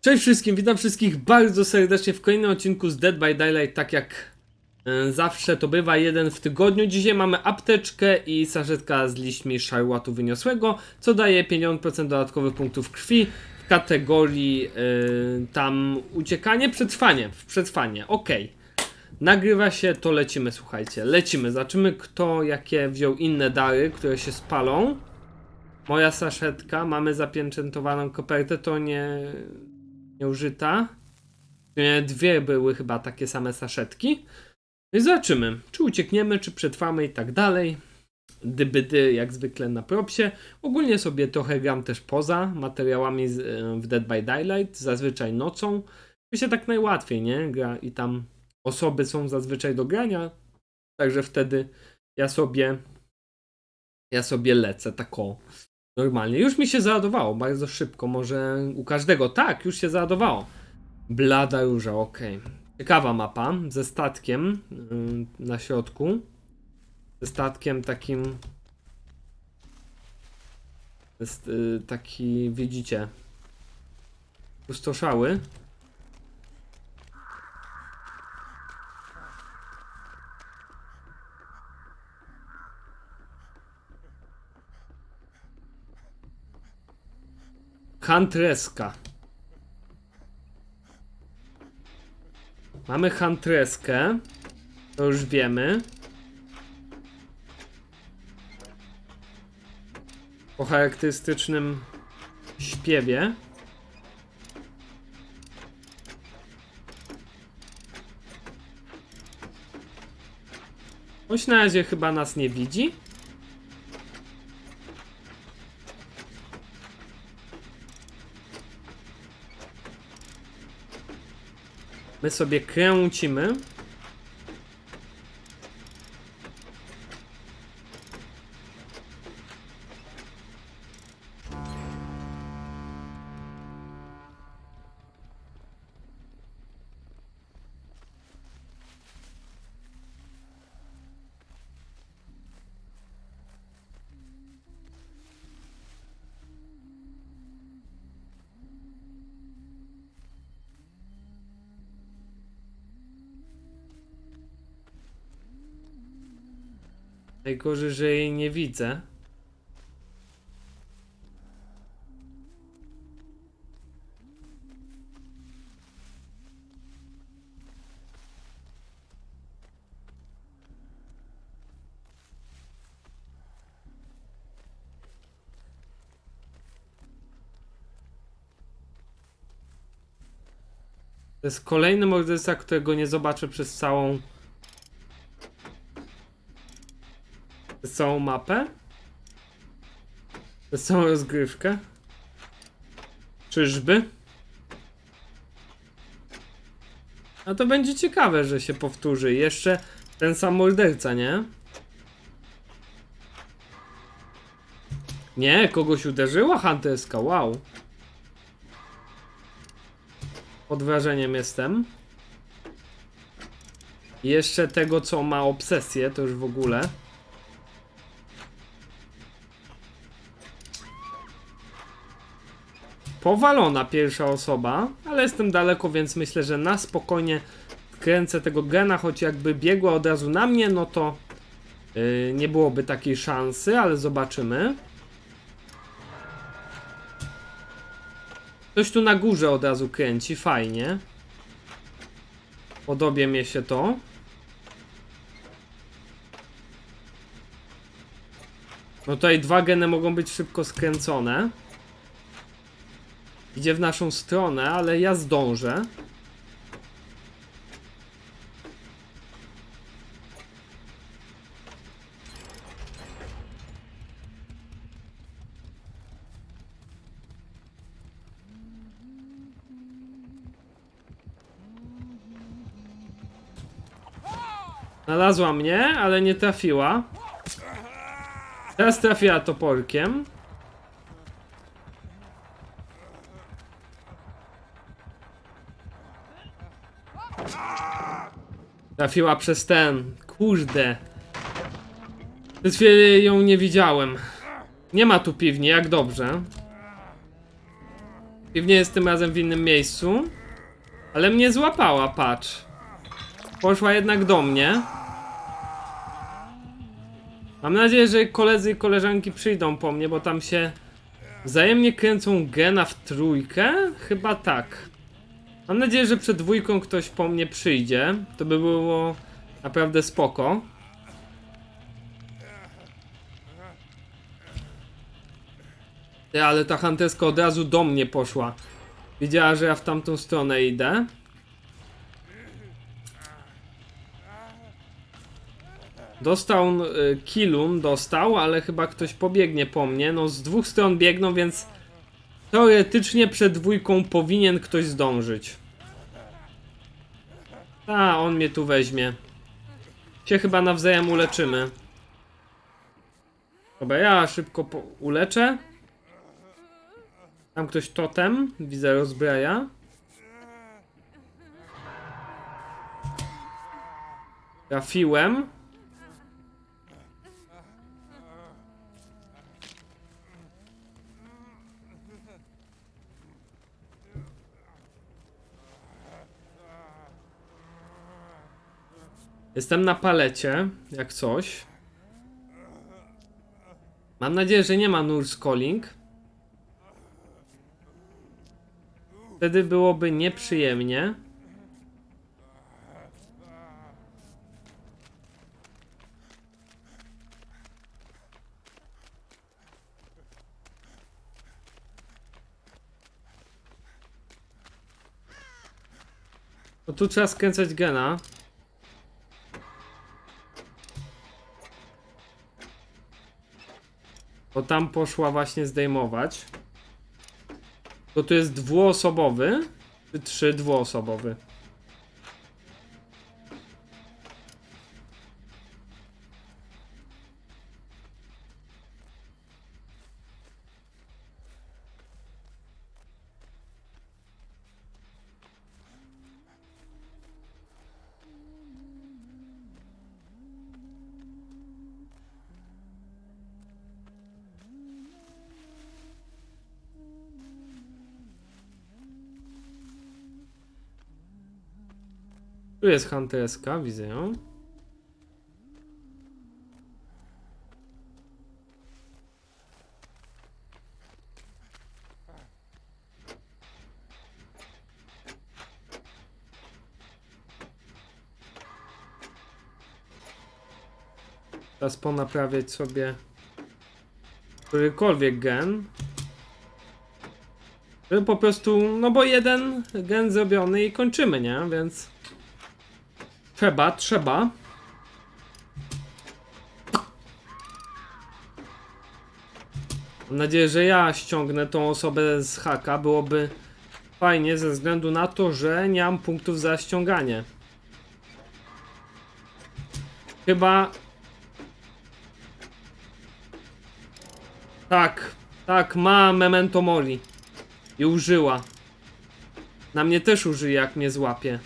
Cześć wszystkim, witam wszystkich bardzo serdecznie w kolejnym odcinku z Dead by Daylight, tak jak e, zawsze to bywa, jeden w tygodniu. Dzisiaj mamy apteczkę i saszetka z liśćmi szarłatu wyniosłego, co daje 50% dodatkowych punktów krwi w kategorii e, tam uciekanie, przetrwanie, w przetrwanie, okej. Nagrywa się, to lecimy, słuchajcie, lecimy, zobaczymy kto jakie wziął inne dary, które się spalą. Moja saszetka, mamy zapieczętowaną kopertę, to nie, nieużyta. Nie, Dwie były chyba takie same saszetki. No i zobaczymy, czy uciekniemy, czy przetrwamy i tak dalej. Dybydy jak zwykle na propsie. Ogólnie sobie trochę gram też poza materiałami e, w Dead by Daylight, zazwyczaj nocą. To się tak najłatwiej, nie? Gra i tam osoby są zazwyczaj do grania. Także wtedy ja sobie ja sobie lecę tak o normalnie. Już mi się załadowało bardzo szybko, może u każdego. Tak, już się załadowało. Blada róża, okej. Ciekawa mapa ze statkiem yy, na środku. Ze statkiem takim. Jest yy, taki, widzicie, pustoszały. Huntreska. Mamy Huntreskę. To już wiemy. Po charakterystycznym śpiewie. Choć na razie chyba nas nie widzi. My sobie kręcimy. Najgorzej, że jej nie widzę. To jest kolejny morderca, którego nie zobaczę przez całą całą mapę? Przez całą rozgrywkę? Czyżby? A to będzie ciekawe, że się powtórzy. Jeszcze ten sam morderca, nie? Nie, kogoś uderzyła Hunterska, wow. Pod wrażeniem jestem. Jeszcze tego, co ma obsesję, to już w ogóle. Powalona pierwsza osoba, ale jestem daleko, więc myślę, że na spokojnie kręcę tego gena, choć jakby biegła od razu na mnie, no to yy, nie byłoby takiej szansy, ale zobaczymy. Ktoś tu na górze od razu kręci, fajnie. Podobie mi się to. No tutaj dwa geny mogą być szybko skręcone. Idzie w naszą stronę, ale ja zdążę. Znalazła mnie, ale nie trafiła. Teraz trafiła toporkiem. Trafiła przez ten. Kurde. Chwilę ją nie widziałem. Nie ma tu piwni, jak dobrze. Pewnie jest tym razem w innym miejscu. Ale mnie złapała, patrz. Poszła jednak do mnie. Mam nadzieję, że koledzy i koleżanki przyjdą po mnie, bo tam się wzajemnie kręcą gena w trójkę? Chyba tak. Mam nadzieję, że przed dwójką ktoś po mnie przyjdzie. To by było naprawdę spoko. Ale ta hanteska od razu do mnie poszła. Wiedziała, że ja w tamtą stronę idę. Dostał y, Kilun, dostał, ale chyba ktoś pobiegnie po mnie. No z dwóch stron biegną, więc teoretycznie przed dwójką powinien ktoś zdążyć. A, on mnie tu weźmie. Się chyba nawzajem uleczymy. Dobra, ja szybko uleczę. Tam ktoś totem, widzę rozbraja. Trafiłem. Jestem na palecie, jak coś. Mam nadzieję, że nie ma nurse calling. Wtedy byłoby nieprzyjemnie. No tu trzeba skręcać gena. Tam poszła właśnie zdejmować. To tu jest dwuosobowy, czy trzy dwuosobowy? Tu jest Hunterska, widzę ją. Teraz ponaprawiać sobie którykolwiek gen. Po prostu, no bo jeden gen zrobiony i kończymy, nie? Więc... Trzeba, trzeba. Mam nadzieję, że ja ściągnę tą osobę z haka. Byłoby fajnie ze względu na to, że nie mam punktów za ściąganie. Chyba... Tak, tak, ma memento mori. I użyła. Na mnie też użyje, jak mnie złapie.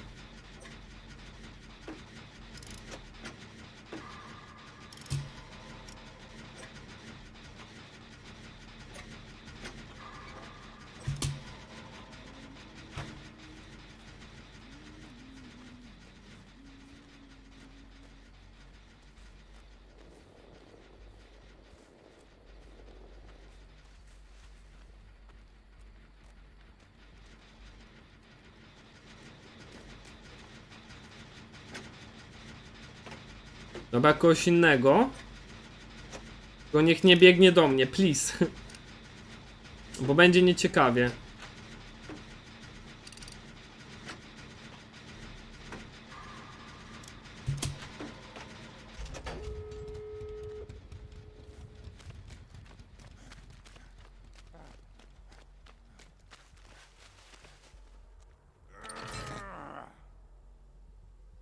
Dobra, kogoś innego. Tylko niech nie biegnie do mnie, please. Bo będzie nieciekawie.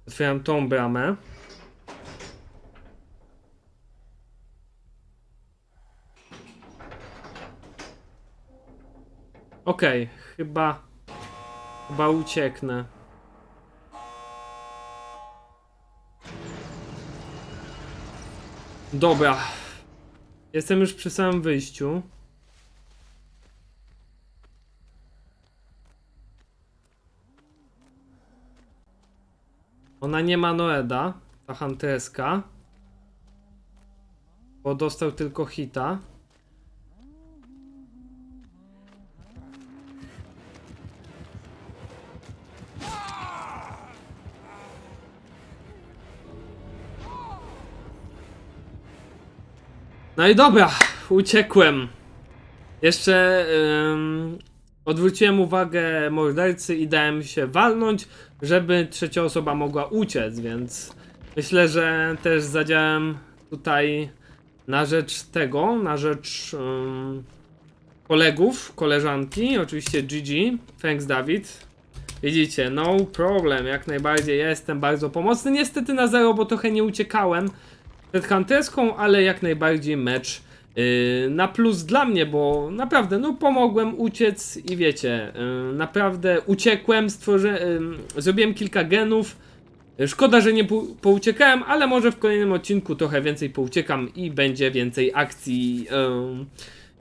Otwieram tą bramę. Okej, okay, chyba... Chyba ucieknę. Dobra. Jestem już przy samym wyjściu. Ona nie ma Noeda, ta Huntereska. Bo dostał tylko hita. No i dobra, uciekłem. Jeszcze odwróciłem uwagę mordercy i dałem się walnąć, żeby trzecia osoba mogła uciec, więc myślę, że też zadziałem tutaj na rzecz tego, na rzecz kolegów, koleżanki, oczywiście GG, thanks Dawid. Widzicie, no problem, jak najbardziej, jestem bardzo pomocny, niestety na zero, bo trochę nie uciekałem przed Hunterską, ale jak najbardziej mecz yy, na plus dla mnie, bo naprawdę, no pomogłem uciec i wiecie, yy, naprawdę uciekłem, yy, zrobiłem kilka genów. Szkoda, że nie po, pouciekałem, ale może w kolejnym odcinku trochę więcej pouciekam i będzie więcej akcji yy,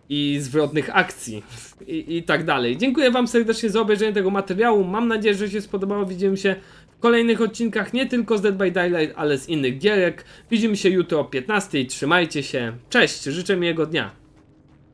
i zwrotnych akcji i, i tak dalej. Dziękuję Wam serdecznie za obejrzenie tego materiału. Mam nadzieję, że się spodobało. Widzimy się kolejnych odcinkach nie tylko z Dead by Daylight, ale z innych gierek. Widzimy się jutro o 15. Trzymajcie się. Cześć, życzę miłego dnia.